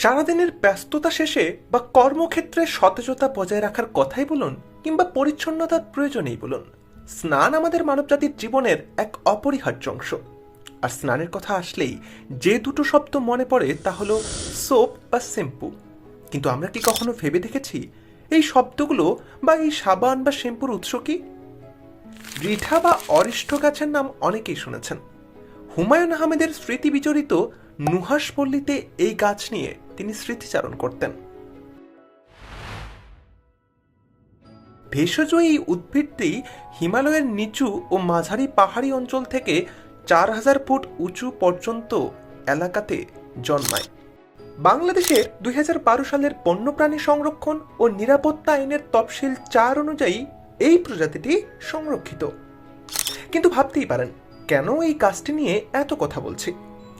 সারাদিনের ব্যস্ততা শেষে বা কর্মক্ষেত্রে সতেজতা বজায় রাখার কথাই বলুন কিংবা পরিচ্ছন্নতার প্রয়োজনেই বলুন। স্নান আমাদের মানবজাতির জীবনের এক অপরিহার্য অংশ। আর স্নানের কথা আসলেই যে দুটো শব্দ মনে পড়ে তা হলো সোপ বা শ্যাম্পু। কিন্তু আমরা কি কখনো ভেবে দেখেছি এই শব্দগুলো বা এই সাবান বা শ্যাম্পুর উৎস কি? রিঠা বা অরিষ্ঠ গাছের নাম অনেকেই শুনেছেন। হুমায়ুন আহমেদের স্মৃতি বিচরিত নুহাস পল্লীতে এই গাছ নিয়ে তিনি স্মৃতিচারণ করতেন। ভেষজ এই উদ্ভিদটি হিমালয়ের নিচু ও মাঝারি পাহাড়ি অঞ্চল থেকে চার হাজার ফুট উঁচু পর্যন্ত এলাকাতে জন্মায়। বাংলাদেশের দুই সালের বন্যপ্রাণী সংরক্ষণ ও নিরাপত্তা আইনের তফসিল চার অনুযায়ী এই প্রজাতিটি সংরক্ষিত। কিন্তু ভাবতেই পারেন, কেন এই গাছটি নিয়ে এত কথা বলছি?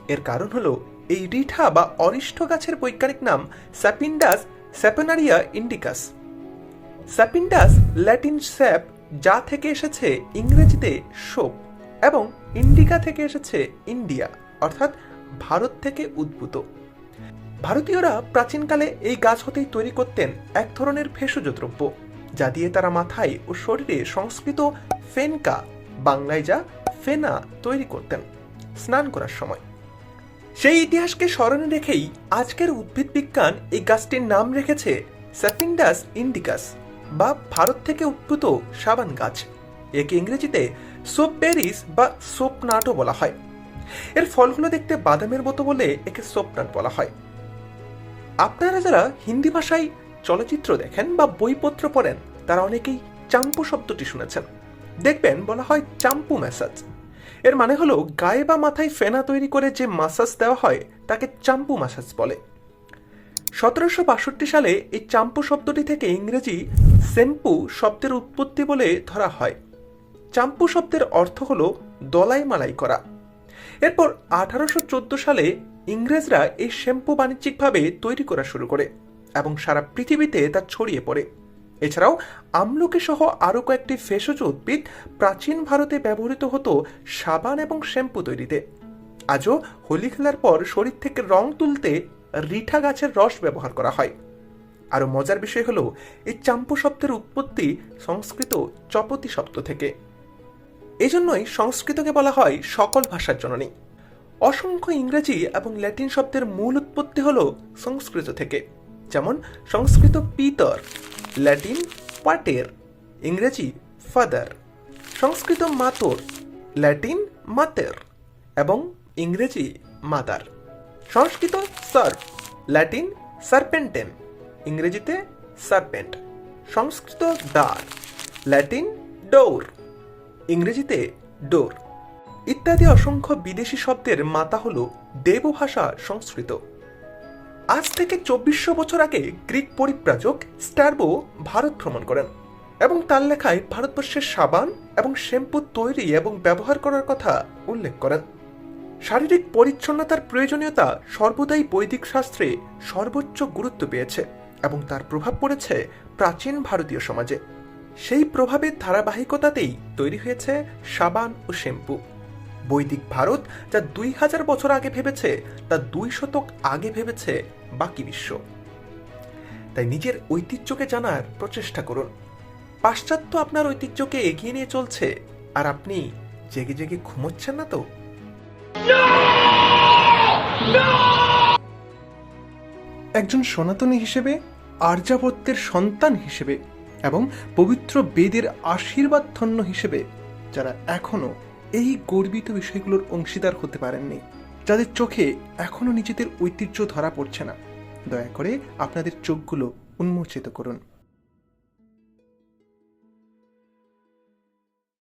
এর কারণ হলো এই রিঠা বা অরিষ্ঠ গাছের বৈজ্ঞানিক নাম Sapindus saponaria indicus. Sapindus Latin sap যা থেকে এসেছে ইংরেজিতে সোপ এবং ইন্ডিকা থেকে এসেছে ইন্ডিয়া, অর্থাৎ ভারত থেকে উদ্ভূত। ভারতীয়রা প্রাচীনকালে এই গাছ হতেই তৈরি করতেন এক ধরনের ভেষজ দ্রব্য যা দিয়ে তারা মাথায় ও শরীরে সংস্কৃত ফেনকা, বাংলায় যা ফেনা তৈরি করতেন স্নান করার সময়। সেই ইতিহাসকে স্মরণে রেখেই আজকের উদ্ভিদ বিজ্ঞান এই গাছটির নাম রেখেছে স্যাপিন্ডাস ইন্ডিকাস বা ভারত থেকে উদ্ভূত সাবান গাছ। একে ইংরেজিতে সোপ বেরিস বা সোপ নাটও বলা হয়। এর ফলগুলো দেখতে বাদামের মতো বলে একে সোপ নাট বলা হয়। আপনারা যারা হিন্দি ভাষায় চলচ্চিত্র দেখেন বা বইপত্র পড়েন, তারা অনেকেই চাম্পু শব্দটি শুনেছেন। দেখবেন বলা হয় চাম্পু ম্যাসাজ এর মানে হলো গায়ে বা মাথায় ফেনা তৈরি করে যে মাসাজ দেওয়া হয়, তাকে চাম্পু মাসাজ বলে। সতেরোশো বাষট্টি সালে এই চাম্পু শব্দটি থেকে ইংরেজি সেম্পু শব্দের উৎপত্তি বলে ধরা হয়। চাম্পু শব্দের অর্থ হলো দলাই মালাই করা। এরপর আঠারোশো চোদ্দ সালে ইংরেজরা এই শ্যাম্পু বাণিজ্যিকভাবে তৈরি করা শুরু করে এবং সারা পৃথিবীতে তা ছড়িয়ে পড়ে। এছাড়াও আমলকি সহ আরও কয়েকটি ভেষজ উদ্ভিদ প্রাচীন ভারতে ব্যবহৃত হতো সাবান এবং শ্যাম্পু তৈরিতে। আজও হোলি খেলার পর শরীর থেকে রং তুলতে রিঠা গাছের রস ব্যবহার করা হয়। আরও মজার বিষয় হলো, এই চাম্পু শব্দের উৎপত্তি সংস্কৃত চপতি শব্দ থেকে। এজন্যই সংস্কৃতকে বলা হয় সকল ভাষার জননী। অসংখ্য ইংরেজি এবং ল্যাটিন শব্দের মূল উৎপত্তি হল সংস্কৃত থেকে, যেমন সংস্কৃত পিতর। ল্যাটিন পাটের, ইংরেজি ফাদার, সংস্কৃত মাতর, ল্যাটিন মাতের এবং ইংরেজি মাদার। সংস্কৃত সার্ফ ল্যাটিন সার্পেন্টেন ইংরেজিতে সার্পেন্ট। সংস্কৃত দ্বার, ল্যাটিন ডোর, ইংরেজিতে ডোর। ইত্যাদি অসংখ্য বিদেশি শব্দের মাতা হল দেবভাষা সংস্কৃত। আজ থেকে চব্বিশশো বছর আগে গ্রিক পরিব্রাজক স্টারবো ভারত ভ্রমণ করেন এবং তার লেখায় ভারতবর্ষের সাবান এবং শ্যাম্পু তৈরি এবং ব্যবহার করার কথা উল্লেখ করেন। শারীরিক পরিচ্ছন্নতার প্রয়োজনীয়তা সর্বদাই বৈদিক শাস্ত্রে সর্বোচ্চ গুরুত্ব পেয়েছে এবং তার প্রভাব পড়েছে প্রাচীন ভারতীয় সমাজে। সেই প্রভাবের ধারাবাহিকতাতেই তৈরি হয়েছে সাবান ও শ্যাম্পু। বৈদিক ভারত যা দুই হাজার বছর আগে ভেবেছে, তা দুই শতক আগে ভেবেছে বাকি বিশ্ব। তাই নিজের ঐতিহ্যকে জানার প্রচেষ্টা করুন। পাশ্চাত্য আপনার ঐতিহ্যকে এগিয়ে নিয়ে চলছে, আর আপনি জেগে জেগে ঘুমোচ্ছেন না তো? একজন সনাতনী হিসেবে, আর্যাবত্যের সন্তান হিসেবে, এবং পবিত্র বেদের আশীর্বাদ ধন্য হিসেবে, যারা এখনও এই গর্বিত বিষয়গুলোর অংশীদার হতে পারেননি, যাদের চোখে এখনও নিজেদের ঐতিহ্য ধরা পড়ছে না। দয়া করে আপনাদের চোখগুলো উন্মোচিত করুন।